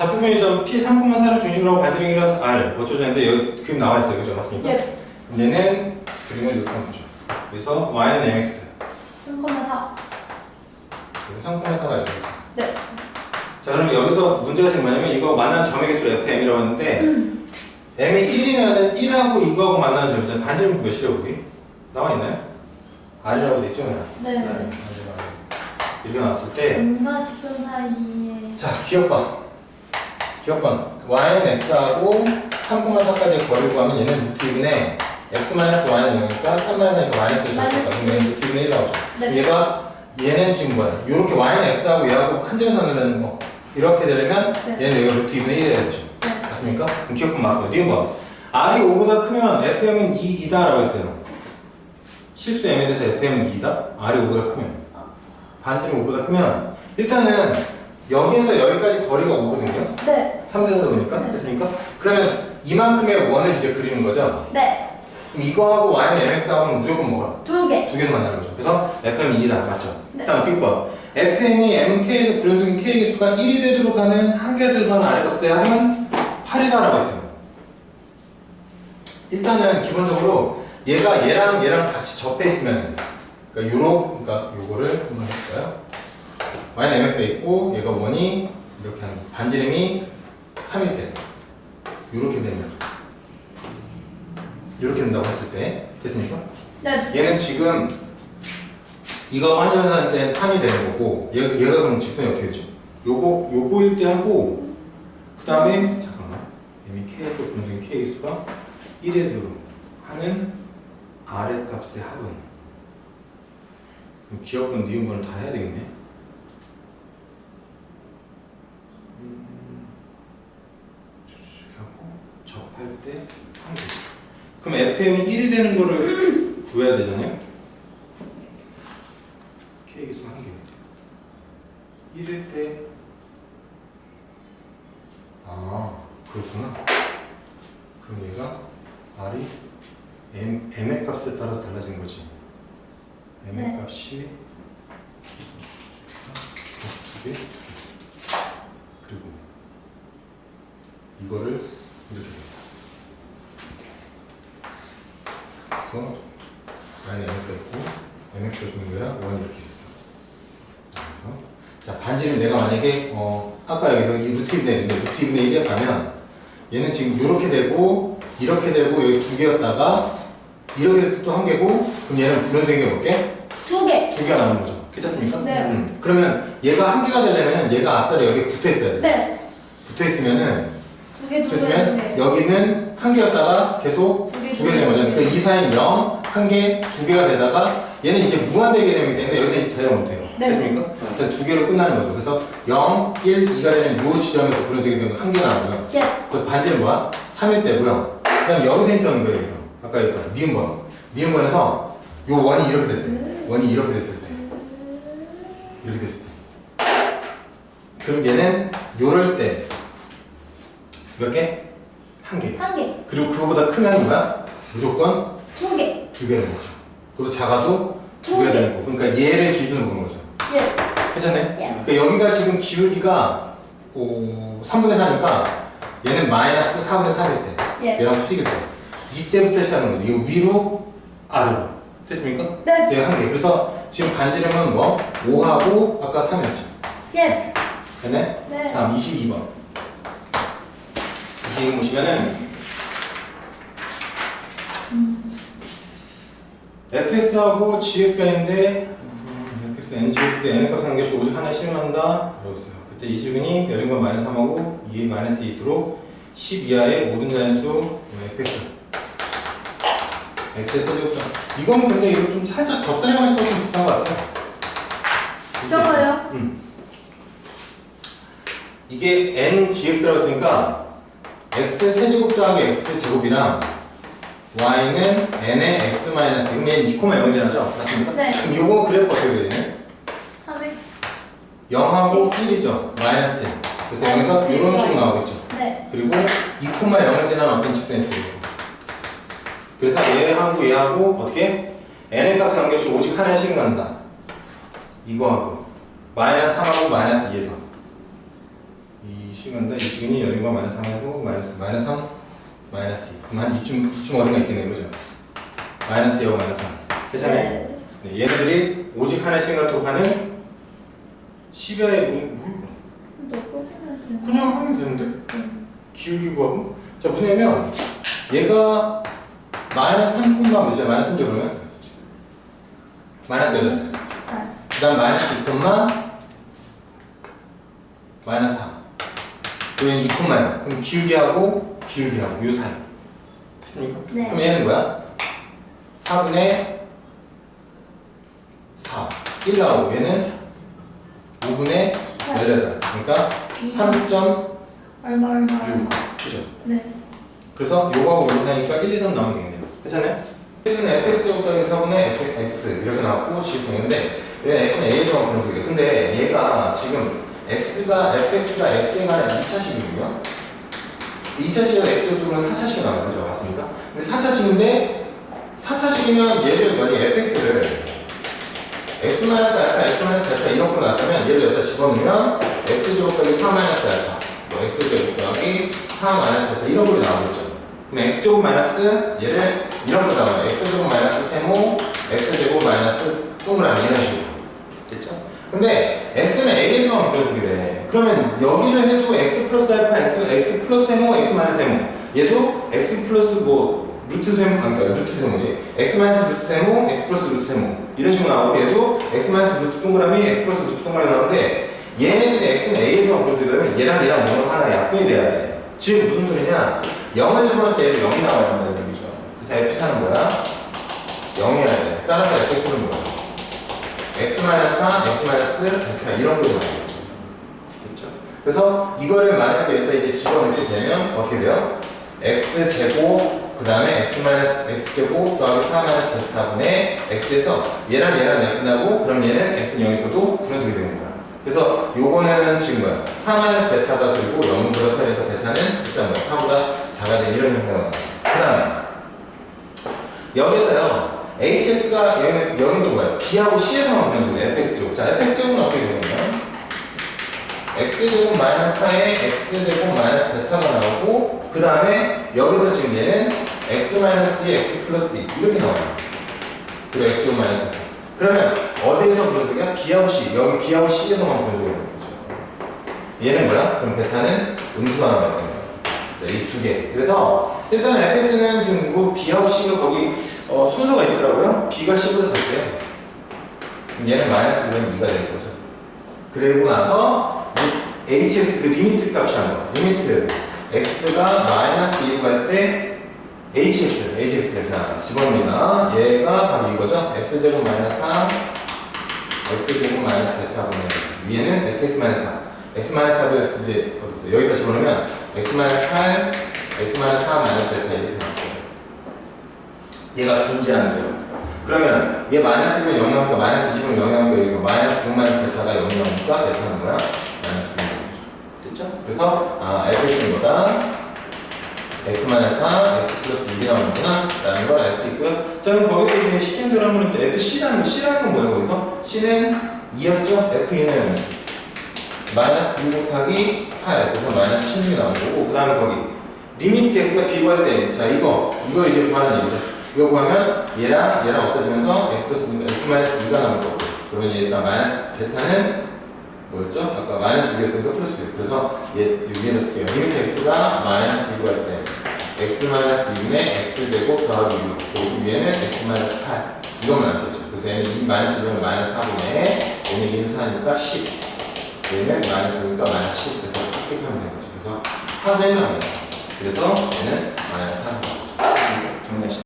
좌표면에서 P 3,4를 중심으로 반지름이라서 R 어쩌죠 했는데 여기 그림 나와 있어요. 그죠? 맞습니까? 예. 얘는 그림을 이렇게 한번 보죠. 그래서 Y는 MX 3,4. 그리고 3,4가 여기 있어요. 네. 자 그럼 여기서 문제가 지금 뭐냐면 이거 만난 점의 개수를 FM이라고 했는데 M이 1이면 1하고 이거하고 만나는 점이잖아요. 반지름 몇이라고 여기? 나와 있나요? R이라고 돼 있죠? 그냥. 네. R. 이렇게 나왔을 때 음과 직선 사이에 자, 기억번. 기억번. y는 x하고 3,4까지 거리를 구하면 얘는 루트 2분의 x 마이너스 y는 0이니까 3 마이너스 4니까 마이너스 1이 적겠다. 마이너스 그러면 루트 2분의 1 나오죠. 네. 얘가 얘는 지금 뭐야? 이렇게 y는 x하고 얘하고 한 점에 넣는 거. 이렇게 되려면 네. 얘는 여기 루트 2분의 1이 해야 되죠. 네. 맞습니까? 그럼 기억번 맞고. 니은번. r이 5보다 크면 fm은 2, 2다라고 했어요. 실수 m에 대해서 fm은 2다? r이 5보다 크면. 반지름 5보다 크면 일단은 여기에서 여기까지 거리가 5거든요. 네. 3대 4다 보니까 네. 됐습니까? 그러면 이만큼의 원을 이제 그리는 거죠. 네. 그럼 이거하고 y는 mx하고는 무조건 뭐가? 두 개. 두 개로 만나는 거죠. 그래서 fm이 2다 맞죠? 네. 일단 어떻게 봐? fm이 mk에서 불연속인 k 개수가 1이 되도록 하는 한 개가 들어가는 아래값의 합은 8이다라고 했어요. 일단은 기본적으로 얘가 얘랑 얘랑 같이 접해 있으면 그러니까 요로 그러니까 요거를 한번 해볼까요? Y는 mx가 있고 얘가 원이 이렇게 하는 거. 반지름이 3일 때 이렇게 된다. 이렇게 된다고 했을 때 됐습니까? 네. 얘는 지금 이거 환전할 때 3이 되는 거고 얘, 얘가 그럼 직선이 어떻게 되죠? 요거 요거일 때 하고 그 다음에 잠깐만 이미 k에서 분중인 k 수가 1에 들어 하는 아래 값의 합은 그럼 기억분 니은분을 다 해야 되겠네 음, 이렇게 하고 접할 때한 개. 그럼 FM이 1이 되는 거를 구해야 되잖아요. K 기수 한 개. 1일 때 아, 그렇구나. 그럼 얘가 R이 M, M의 값에 따라서 달라진 거지. M의 네. 값이 두 개, 두 개. 그리고 이거를 이렇게 돼. 그래서 라인 MX가 있고 MX가 주는 거야 원이 이렇게 있어. 그래서 자 반지는 내가 만약에 어 아까 여기서 이 루트 2분의 1인데 루트 2분의 1이었다면 얘는 지금 이렇게 되고 이렇게 되고 여기 두 개였다가 이렇게 또 한 개고 그럼 얘는 게몇 개? 두 개. 두 개가 나오는 거죠. 괜찮습니까? 네. 음. 그러면 얘가 한 개가 되려면 얘가 아싸리 여기 붙어 있어야 돼. 네. 붙어 있으면은 두 개, 두 개, 두 됐으면 개. 여기는 한 개였다가 계속 두 개, 되는 거죠. 그러니까 2, 4인 0, 한 개, 두 개가 되다가 얘는 이제 무한대 개념이기 때문에 여기서 이제 대답 못해요. 네. 됐습니까? 그래서 두 개로 끝나는 거죠. 그래서 0, 1, 2가 되는 요 지점에서 불러지게 되는 한 개가 나오고요. 예. 그래서 반지는 뭐야? 3일 때고요. 그 다음에 여기서 힌트하는 거예요. 여기서. 아까 얘기했던 미음번. 미음번에서 요 원이 이렇게 됐을 때. 원이 이렇게 됐을 때. 이렇게 됐을 때. 그럼 얘는 요럴 때. 몇 개? 한 개. 한 개. 그리고 그거보다 크면 뭐야? 무조건 두 개. 두개 되는 거죠. 그리고 작아도 두두개 개. 되는 거. 그러니까 얘를 기준으로 보는 거죠. 예. 괜찮네? 예. 그러니까 여기가 지금 기울기가 오, 3분의 4니까 얘는 마이너스 4분의 3일 때. 예. 얘랑 수직일 때. 이때부터 시작하는 거죠. 이거 위로, 아래로. 됐습니까? 네. 그래서 한 개. 그래서 지금 반지름은 뭐? 5하고 아까 3이었죠. 예. 됐네? 네. 다음 22번. 22번 보시면은 fx하고 gx가 있는데 음, fx, ngx, n의 값 상계없이 오직 하나에 실현한다 라고 했어요. 그때 이 실근이 열린 건 마이너스 3하고 2 마이너스 2 있도록 10 이하의 모든 자연수 fx x의 세제곱점 이거는 근데 이거 좀 살짝 접선의 방식하고 좀 비슷한 것 같아요. 저거요? 음. 이게 n gx라고 했으니까 x 세제곱 더하기 x 제곱이랑 y는 n의 x 마이너스 그럼 얘는 2, 0이잖아죠 맞습니까? 네. 그럼 요거 그래프 어떻게 되네? 3x. 0하고 1이죠 마이너스 1 그래서 여기서 마이너스 이런 일, 식으로. 나오겠죠 네. 그리고 2, 0을 지나는 어떤 직선이 있어요 그래서 얘하고 얘하고 어떻게? n의 값에 관계없이 오직 하나씩 난다 이거하고 마이너스 3하고 마이너스 2에서 이 시간다 이 시간이 여기가 마이너스 3하고 마이너스 마이너스 3 마이너스 2 그럼 한 이쯤 이쯤 어딘가 있겠네요 그죠? 마이너스 2하고 마이너스 3 괜찮아요? 네. 네, 얘네들이 오직 하나씩 갖고 가는 10여의 뭐. 그냥 하면 되는데 기울기 구하고 자 무슨 얘기냐면 얘가 마이너스 3 콤마 몇이야? 마이너스 3 적으면 마이너스 8 아, 그 다음 마이너스 2 콤마 마이너스 4 그러면 2 콤마예요 그럼 기울기 하고 기울기 하고 요 사이 됐습니까? 네. 그럼 얘는 뭐야? 4분의 4 1 나오고 얘는 5분의 18 그러니까 3.6 얼마 얼마 얼마. 그죠? 네. 그래서 요거하고 요거 사이니까 1, 2, 3 나오면 되겠네요. 괜찮아요? x는 fx 더하기 4분의 fx 이렇게 나왔고 지수인데 얘는 x는 a에서 그런 소리예요. 근데 얘가 지금 x가 fx가 x에 관한 2차식이거든요. 2차식은 x쪽으로 4차식이 나와요. 그죠? 맞습니까? 근데 4차식인데 4차식이면 얘를 만약 fx를 x 마이너스 알파, x 마이너스 알파 이런 걸로 나타면 얘를 여기다 집어넣으면 x 제곱 더하기 4 마이너스 알파, 뭐 x 제곱 더하기 4 마이너스 알파 이런 걸로 나오겠죠. 그럼 x 제곱 마이너스 얘를 이런 걸로 나와요. x 제곱 마이너스 세모, x 제곱 마이너스 동그라미 이런 식으로. 됐죠? 근데 불러주기래. 그러면 여기를 해도 x 플러스 알파, x, x 플러스 세모, x 마이너스 세모. 얘도 x 플러스 뭐 루트 세모, 아니 그러니까 루트 세모지. x 마이너스 루트 세모, x 플러스 루트 세모. 이런 식으로 나오고 얘도 x 마이너스 루트 동그라미, x 플러스 루트 동그라미 나오는데 얘네들이 x는 a에서만 불러주려면 얘랑 얘랑 뭐가 하나 약분이 돼야 돼. 지금 무슨 소리냐? 0을 집어넣을 때 얘도 0이 나와야 된다는 얘기죠. 그래서 f 사는 거야? 0이어야 돼. 따라서 fx는 뭐야? x 마이너스 4, x 마이너스 이런. 됐죠? 그래서 이거를 만약에 여기다 이제 집어넣게 되면 어떻게 돼요? x 제곱 그 다음에 x 마이너스 x 제곱 더하기 4 마이너스 베타분의 x에서 얘랑 얘랑 약분하고 그럼 얘는 x는 여기서도 분수이 되는 거야. 그래서 요거는 지금 뭐야? 4 마이너스 베타가 되고 0보다 커서 베타는 일단 뭐 4보다 작아야 돼 이런 형태가. 그 다음에 여기서요 hs가 여기는 뭐야? b하고 c에서만 분수네 fx 제곱. 자 fx 제곱은 어떻게 되냐면 x제곱 마이너스 4에 x제곱 마이너스 베타가 나오고 그 다음에 여기서 지금 얘는 x 마이너스 2, x 플러스 2 이렇게 나와요 그리고 x제곱 마이너스 베타 그러면 어디에서 분석이야? b하고 c 여기 b하고 c에서만 분석이 되는 거죠 얘는 뭐야? 그럼 베타는 음수 하나 나오는 거야 이두 개. 그래서 일단 fx는 지금 뭐 b하고 c가 거기 어, 순서가 있더라고요. b가 c보다 작대요. 얘는 마이너스 1은 2가 되는 거죠. 그리고 나서 이 hs 그 리미트 값이 한 거. 리미트 x가 마이너스 2로 갈 때 hs, hs 대사 집어넣습니다. 얘가 바로 이거죠. x제곱 마이너스 3, x제곱 마이너스 베타 분의 위에는 fx 마이너스 4. x 마이너스 4를 이제 어디 있어? 여기다 집어넣으면 x 마이너스 8, x 마이너스 4 마이너스 베타 이렇게 나와요. 얘가 존재한대요. 그러면 얘 마이너스면 0 나오니까 마이너스 20은 0 나오니까 여기서 마이너스 6 마이너스 베타가 0 나오니까 베타는 뭐야? 마이너스 6 나오죠. 됐죠? 그래서 아 fx는 뭐다? x 마이너스 4, x 플러스 6이 나오는구나 라는 걸 알 수 있고요. 자 그럼 거기서 이제 시킨 대로 한번 또 fc라는 c라는 건 뭐예요 거기서? c는 2였죠? f는 마이너스 2 곱하기 8 그래서 마이너스 16이 나온 거고 그 다음에 거기 리미트 x가 비교할 때 자 이거 이거 이제 구하는 얘기죠 이거 구하면 얘랑 얘랑 없어지면서 x 플러스 x 마이너스 2가 나올 거고 그러면 얘 일단 마이너스 베타는 뭐였죠? 아까 마이너스 6이었으니까 플러스 6 그래서 얘 위에 넣을게요 리미트 x가 마이너스 2로 할때 x 마이너스 6에 x 제곱 더하기 6 그리고 위에는 x 마이너스 8 이것만 남겠죠 그래서 얘는 2 마이너스 6은 마이너스 4분의 얘는 2는 4니까 10 얘는 마이너스니까 마이너스 10 그래서 합격하면 되는 거죠. 그래서 4 빼면 안 돼요. 그래서 얘는 마이너스 3 정리하시죠.